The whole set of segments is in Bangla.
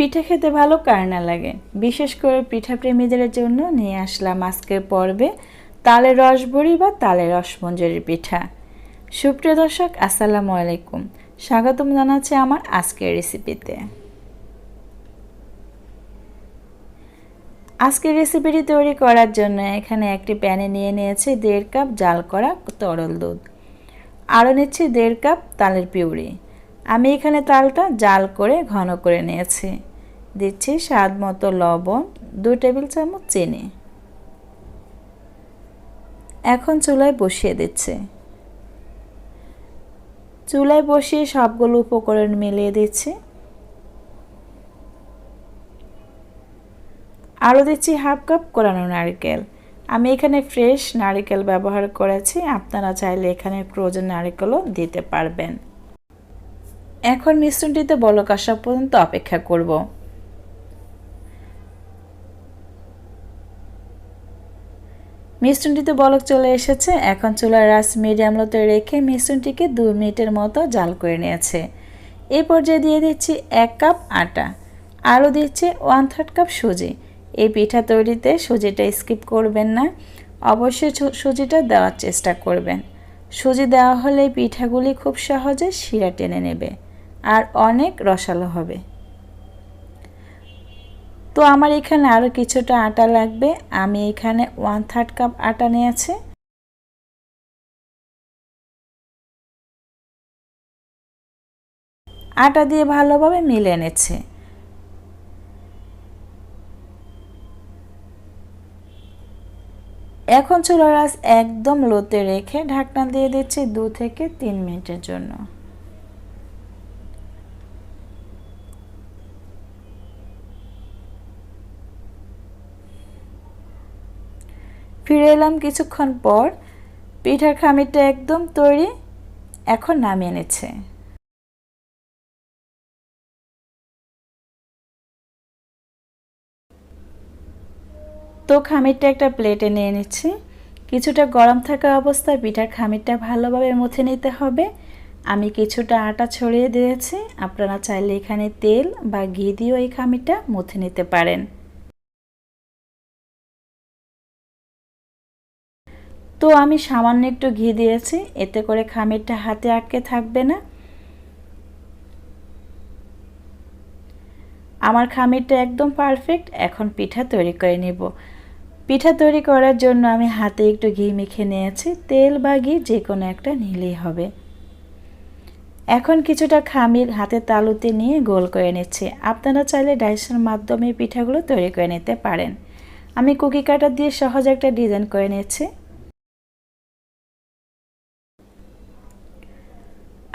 পিঠা খেতে ভালো কার না লাগে। বিশেষ করে পিঠা প্রেমীদের জন্য নিয়ে আসলাম আজকের পর্বে তালের রসবড়ি বা তালের রসমঞ্জরির পিঠা। সুপ্রিয় দর্শক, আসসালামু আলাইকুম। স্বাগতম জানাচ্ছি আমার আজকের রেসিপিতে আজকের রেসিপিটি তৈরি করার জন্য এখানে একটি প্যানে নিয়ে নিয়েছি দেড় কাপ জাল করা তরল দুধ। আরও নিচ্ছি দেড় কাপ তালের পিউরি। আমি এখানে তালটা জাল করে ঘন করে নিয়েছি। দিচ্ছি স্বাদ মতো লবণ দু টেবিল চামচ চিনি। এখন চুলায় বসিয়ে দিচ্ছে। চুলায় বসিয়ে সবগুলো উপকরণ মিলিয়ে দিচ্ছি। আরও দিচ্ছি হাফ কাপ কোরানো নারকেল। আমি এখানে ফ্রেশ নারকেল ব্যবহার করেছি, আপনারা চাইলে এখানে ফ্রোজেন নারকেলও দিতে পারবেন। এখন মিশ্রণটিতে বলক আসা পর্যন্ত অপেক্ষা করব। মিশ্রণটিতে বলক চলে এসেছে। এখন চুলার রাস মিডিয়াম লোতে রেখে মিশ্রণটিকে দু মিনিটের মতো জাল করে নিয়েছে। এ পর্যায়ে দিয়ে দিচ্ছি এক কাপ আটা। আরও দিচ্ছি ওয়ান থার্ড কাপ সুজি। এই পিঠা তৈরিতে সুজিটা স্কিপ করবেন না। অবশ্যই সুজিটা দেওয়ার চেষ্টা করবেন। সুজি দেওয়া হলে পিঠাগুলি খুব সহজে শিরা টেনে নেবে। আর অনেক রসালো হবে। তো আমার এখানে আরও কিছুটা আটা লাগবে। আমি এখানে ওয়ান থার্ড কাপ আটা নিয়েছি। আটা দিয়ে ভালোভাবে মিলে এনেছে এখন চুলার একদম লোতে রেখে ঢাকনা দিয়ে দিচ্ছি দু থেকে তিন মিনিটের জন্য। ফিরে এলাম কিছুক্ষণ পর। পিঠার খামিরটা একদম তৈরি, এখন নামিয়ে নিচ্ছে। তো খামিরটা একটা প্লেটে নিয়ে নিচ্ছি। কিছুটা গরম থাকা অবস্থায় পিঠার খামিরটা ভালোভাবে মুছে নিতে হবে। আমি কিছুটা আটা ছড়িয়ে দিয়েছি। আপনারা চাইলে এখানে তেল বা ঘি দিয়েও এই খামিরটা মুছে নিতে পারেন। তো আমি সামান্য একটু ঘি দিয়েছি, এতে করে খামিরটা হাতে আটকে থাকবে না। আমার খামিরটা একদম পারফেক্ট এখন পিঠা তৈরি করে নেব। পিঠা তৈরি করার জন্য আমি হাতে একটু ঘি মেখে নিয়েছি, তেল বা ঘি যে কোনো একটা নিলেই হবে। এখন কিছুটা খামির হাতে তালুতে নিয়ে গোল করে নিচ্ছি। আপনারা চাইলে ডাইসের মাধ্যমে পিঠাগুলো তৈরি করে নিতে পারেন। আমি কুকি কাটার দিয়ে সহজ একটা ডিজাইন করে নিচ্ছি।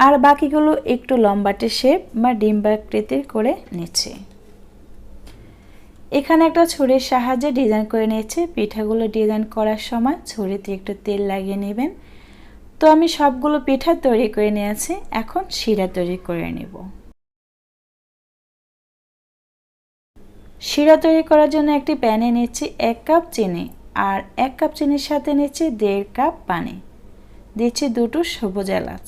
আর বাকিগুলো একটু লম্বাটে শেপ বা ডিম্বাকৃতির করে নিচ্ছি। এখানে একটা ছুরির সাহায্যে ডিজাইন করে নিয়েছি। পিঠাগুলো ডিজাইন করার সময় ছুরিতে একটু তেল লাগিয়ে নেবেন। তো আমি সবগুলো পিঠা তৈরি করে নিয়েছি। এখন শিরা তৈরি করে নেব। শিরা তৈরি করার জন্য একটি প্যানে নিচ্ছি এক কাপ চিনি আর এক কাপ চিনির সাথে নিচ্ছি দেড় কাপ পানি। দিচ্ছি দুটো সবুজ এলাচ।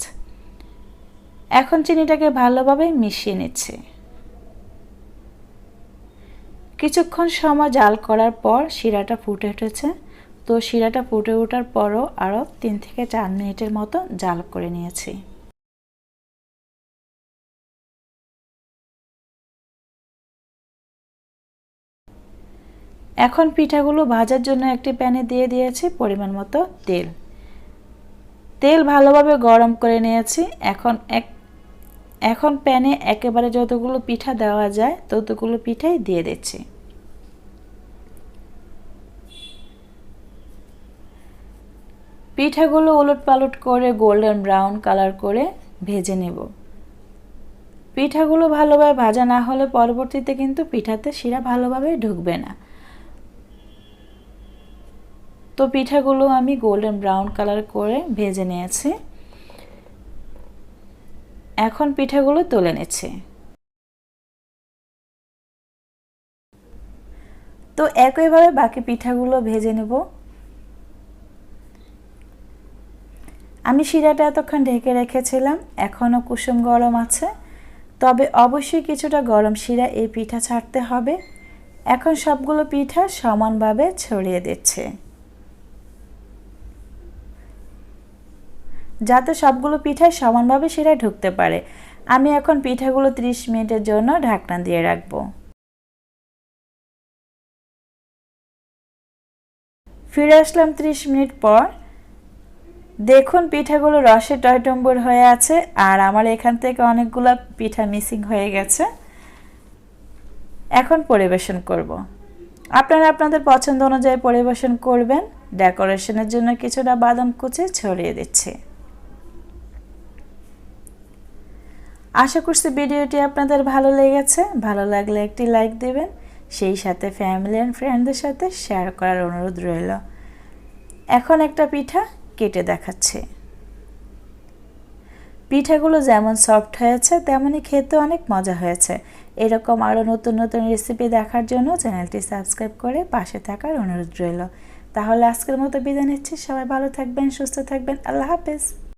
এখন চিনিটাকে ভালোভাবে মিশিয়ে নিচ্ছে। কিছুক্ষণ সময় জাল করার পর শিরাটা ফুটে উঠেছে। তো শিরাটা ফুটে ওঠার পরও আরও তিন থেকে চার মিনিটের মতো জাল করে নিয়েছি। এখন পিঠাগুলো ভাজার জন্য একটি প্যানে দিয়ে দিয়েছি পরিমাণ মতো তেল। তেল ভালোভাবে গরম করে নিয়েছি। এখন এক এখন প্যানে একেবারে যতগুলো পিঠা দেওয়া যায়, ততগুলো পিঠাই দিয়ে দিচ্ছি। পিঠাগুলো উলট পালট করে গোল্ডেন ব্রাউন কালার করে ভেজে নেব। পিঠাগুলো ভালোভাবে ভাজা না হলে পরবর্তীতে কিন্তু পিঠাতে শিরা ভালোভাবে ঢুকবে না। তো পিঠাগুলো আমি গোল্ডেন ব্রাউন কালার করে ভেজে নিয়েছি। এখন পিঠাগুলো তুলে নিচ্ছে। তো একইভাবে বাকি পিঠাগুলো ভেজে নেব। আমি শিরাটা এতক্ষণ ঢেকে রেখেছিলাম, এখনও কুসুম গরম আছে। তবে অবশ্যই কিছুটা গরম শিরা এই পিঠা ছাড়তে হবে। এখন সবগুলো পিঠা সমানভাবে ছড়িয়ে দিচ্ছে। যাতে সবগুলো পিঠায় সমানভাবে শিরায় ঢুকতে পারে। আমি এখন পিঠাগুলো 30 মিনিটের জন্য ঢাকনা দিয়ে রাখব। ফিরে আসলাম 30 মিনিট পর। দেখুন পিঠাগুলো রসে টয়টম্বর হয়ে আছে আর আমার এখান থেকে অনেকগুলো পিঠা মিসিং হয়ে গেছে। এখন পরিবেশন করব। আপনারা আপনাদের পছন্দ অনুযায়ী পরিবেশন করবেন। ডেকোরেশনের জন্য কিছুটা বাদাম কুচি ছড়িয়ে দিচ্ছি। আশা করছি ভিডিওটি আপনাদের ভালো লেগেছে। ভালো লাগলে একটি লাইক দেবেন। সেই সাথে ফ্যামিলি অ্যান্ড ফ্রেন্ডদের সাথে শেয়ার করার অনুরোধ রইল। এখন একটা পিঠা কেটে দেখাচ্ছে। পিঠাগুলো যেমন সফট হয়েছে তেমনই খেতে অনেক মজা হয়েছে। এরকম আরও নতুন নতুন রেসিপি দেখার জন্য চ্যানেলটি সাবস্ক্রাইব করে পাশে থাকার অনুরোধ রইল। তাহলে আজকের মতো বিদায় নিচ্ছি। সবাই ভালো থাকবেন, সুস্থ থাকবেন। আল্লাহ হাফেজ।